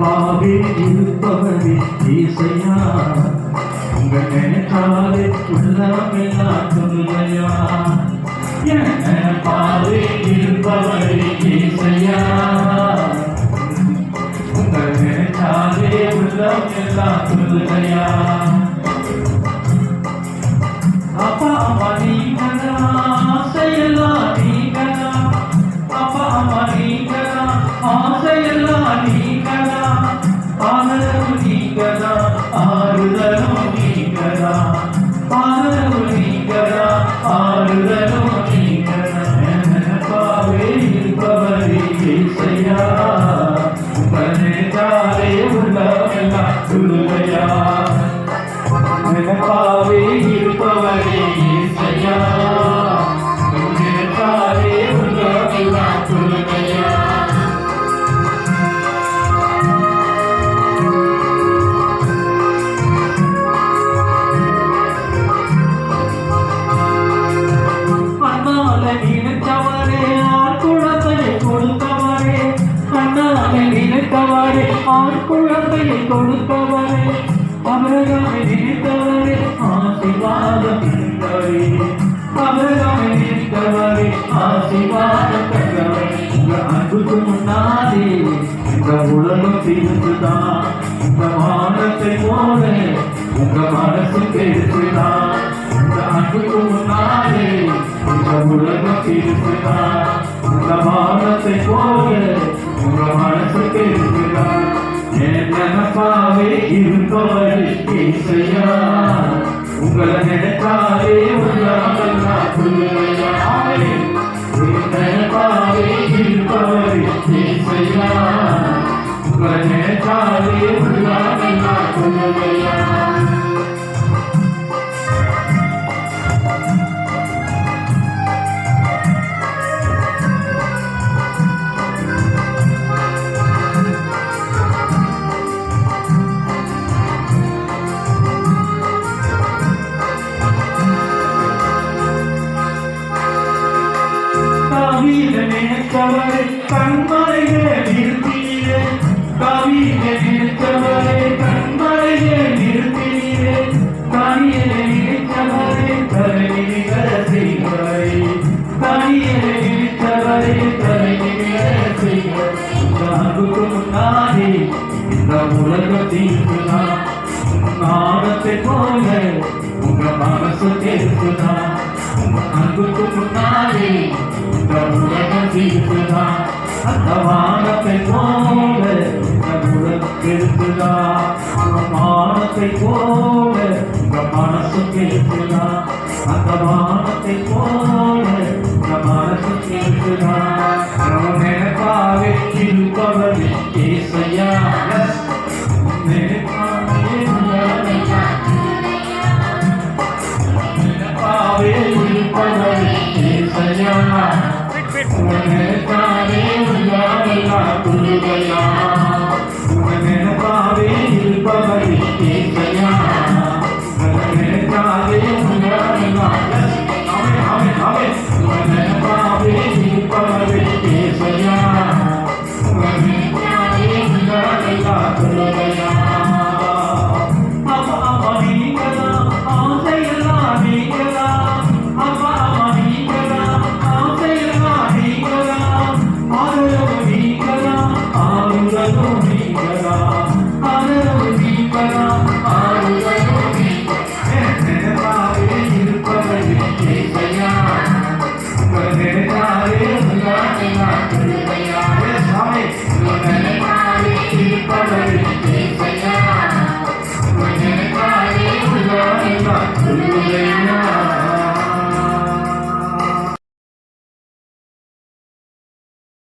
நினைப்பாவே இருப்பவரே ஈசையா உங்க நினைத்தாலே உள்ளமெல்லாம் சொல்லையா? என் நினைப்பாவே இருப்பவரே ஈசையா உங்க நினைத்தாலே உள்ளமெல்லாம் சொல்லையா? 내가 내 목발 நினைத்தவரே ஆண் குழந்தையை கொடுத்தவரே அவரகாமை நினைத்தவரே ஆசீர்வாதம் இருந்தவரே அவரகாமை நினைத்தவரே ஆசீர்வாதம் தந்தவரே. உங்க அன்புக்கு முன்னாலே இந்த உலகம் தீர்ந்துதான் இந்த வானத்தை போல உங்க மனசு கேட்டுதான் இந்த அன்புக்கு முன்னாலே இந்த உலகம் தீர்ந்துதான் இந்த வானத்தை போல உங்க மனசு பேசுதான் என் நினைப்பாவே இருப்பவர் இசையா உங்களை நினைத்தாலே உள்ளமெல்லாம் சொல்லுவையா என் நினைப்பாவே இருப்பவர் இசையா உங்களை நினைத்தாலே உள்ளமெல்லாம் நினைத்தவரை கண்மலையே நிறுத்தினீரே. கவியை நினைத்தவரை கண்மலையே நிறுத்தினீரே. கவியை நினைத்தவரை கருணிகர செய்வரை. கவியை நினைத்தவரை கருணிகர செய்வரை. உனக்கு முன்னாடி இந்த உலகத்தில் நாடத்தை போல உங்க மனசு கேட்குதான் உங்க அன்புக்கு முன்னாடி இந்த உலகம் தீர்க்குதான் அந்த வானத்தை போல இருக்குதா உலகம் கேட்குதான் மானத்தை போல உங்க மனசுக்கு இருக்குதா அந்த வானத்தை போல Recorda.